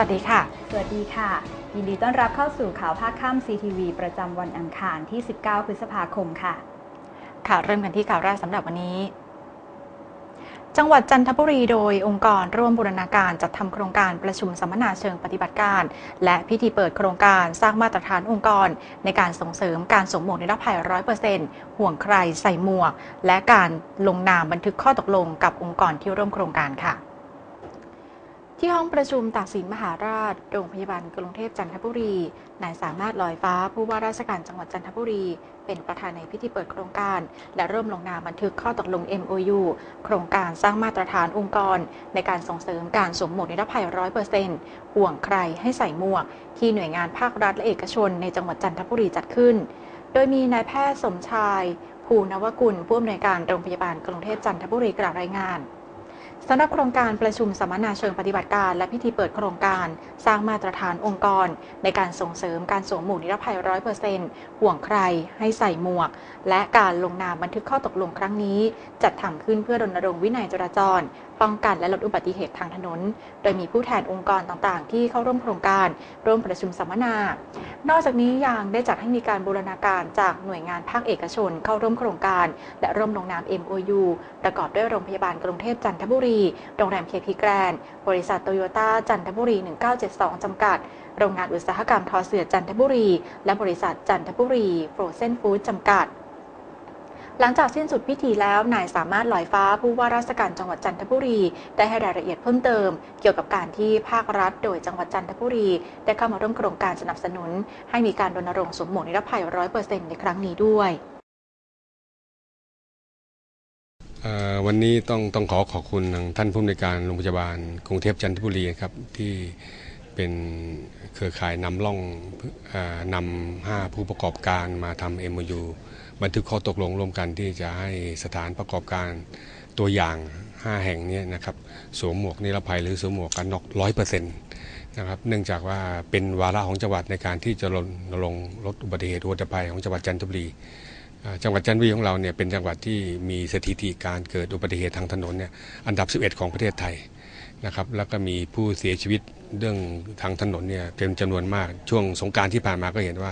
สวัสดีค่ะ สวัสดีค่ะ ยินดีต้อนรับเข้าสู่ข่าวภาคค่ำ CTV ประจำวันอังคารที่ 19 พฤษภาคมค่ะ ค่ะ เริ่มกันที่ข่าวแรกสำหรับวันนี้ จังหวัดจันทบุรีโดยองค์กรร่วมบูรณาการจัดทำโครงการประชุมสัมมนาเชิงปฏิบัติการ และพิธีเปิดโครงการสร้างมาตรฐานองค์กร ในการส่งเสริมการสวมหมวกนิรภัย100%ห่วงใครใส่หมวก และการลงนามบันทึกข้อตกลงกับองค์กรที่ร่วมโครงการค่ะ ที่ห้องประชุมตากสินมหาราช โรงพยาบาลกรุงเทพจันทบุรี นายสามารถลอยฟ้าผู้ว่าราชการจังหวัดจันทบุรี เป็นประธานในพิธีเปิดโครงการ และเริ่มลงนามบันทึกข้อตกลง MOU โครงการสร้างมาตรฐานองค์กร ในการส่งเสริมการสวมหมวกนิรภัย100%ห่วงใครให้ใส่หมวก ที่หน่วยงานภาครัฐและเอกชนในจังหวัดจันทบุรีจัดขึ้น โดยมีนายแพทย์สมชาย ภูนวกุลผู้อำนวยการโรงพยาบาลกรุงเทพจันทบุรีกล่าวรายงาน สำหรับโครงการประชุมสัมมนาเชิงปฏิบัติการ และพิธีเปิดโครงการ สร้างมาตรฐานองค์กร ในการส่งเสริมการสวมหมวกนิรภัยร้อยเปอร์เซ็นต์ห่วงใคร ให้ใส่หมวก และการลงนามบันทึกข้อตกลงครั้งนี้ จัดทำขึ้นเพื่อรณรงค์วินัยจราจร ป้องกันและลดอุบัติเหตุทางถนน โดยมีผู้แทนองค์กรต่างๆ ที่เข้าร่วมโครงการ ร่วมประชุมสัมมนา นอกจากนี้ยังได้จัดให้มีการบูรณาการจากหน่วยงานภาคเอกชน เข้าร่วมโครงการ และร่วมลงนาม MOU ประกอบด้วยโรงพยาบาลกรุงเทพจันทบุรี โรงแรมเคพีแกรนบริษัทโตโยต้าจันทบุรี 1972 จำกัด โรงงานอุตสาหกรรมทอเสือจันทบุรี และบริษัทจันทบุรีโฟรเซนฟู้ดจำกัด หลังจากสิ้นสุดพิธีแล้วนายสามารถลอยฟ้าผู้ว่าราชการจังหวัดจันทบุรี ได้ให้รายละเอียดเพิ่มเติม เกี่ยวกับการที่ภาครัฐ โดยจังหวัดจันทบุรี ได้เข้ามาร่วมโครงการสนับสนุน ให้มีการรณรงค์สวมหมวกนิรภัย100%ในครั้งนี้ด้วยวันนี้ต้องต้องขอขอบคุณทางท่านผู้อำนวยการโรงพยาบาลกรุงเทพจันทบุรีครับที่ เป็นเครือข่ายนำล่องนำห้าผู้ประกอบการมาทำ MOU บันทึกข้อตกลงร่วมกันที่จะให้สถานประกอบการตัวอย่าง 5 แห่งนี้นะครับสวมหมวกนิรภัยหรือสวมหมวกกันน็อกร้อยเปอร์เซ็นต์นะครับเนื่องจากว่าเป็นวาระของจังหวัดในการที่จะลดลงลดอุบัติเหตุอุบัติภัยของจังหวัดจันทบุรีจังหวัดจันทบุรีของเราเนี่ยเป็นจังหวัดที่มีสถิติการเกิดอุบัติเหตุทางถนนเนี่ยอันดับ 11 ของประเทศไทย นะครับแล้วก็มีผู้เสียชีวิตเรื่องทางถนนเนี่ยเป็นจำนวนมากช่วงสงการที่ผ่านมาก็เห็นว่า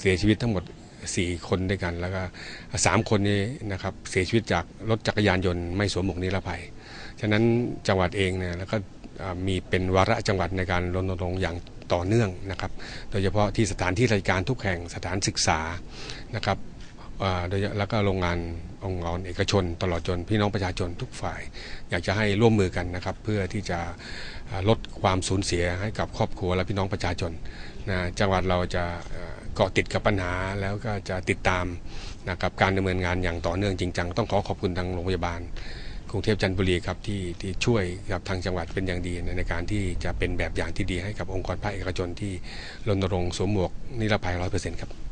เสียชีวิตทั้งหมด 4 คนด้วยกันแล้วก็ 3 คนนี้นะครับเสียชีวิตจากรถจักรยานยนต์ไม่สวมหมวกนิรภัย ฉะนั้นจังหวัดเองเนี่ยแล้วก็มีเป็นวาระจังหวัดในการรณรงค์อย่างต่อเนื่องนะครับ โดยเฉพาะที่สถานที่ราชการทุกแห่งสถานศึกษานะครับ แล้วก็โรงงานองค์กรเอกชน ตลอดจนพี่น้องประชาชนทุกฝ่าย อยากจะให้ร่วมมือกันนะครับ เพื่อที่จะลดความสูญเสียให้กับครอบครัวและพี่น้องประชาชนนะจังหวัดเราจะเกาะติดกับปัญหาแล้วก็จะติดตามนะครับการดำเนินงานอย่างต่อเนื่องจริงจังต้องขอขอบคุณทางโรงพยาบาลกรุงเทพจันทบุรีครับที่ที่ช่วยกับทางจังหวัดเป็นอย่างดีในการที่จะเป็นแบบอย่างที่ดีให้กับองค์กรภาคเอกชนที่รณรงค์สวมหมวกนิรภัยร้อยเปอร์เซ็นต์ครับ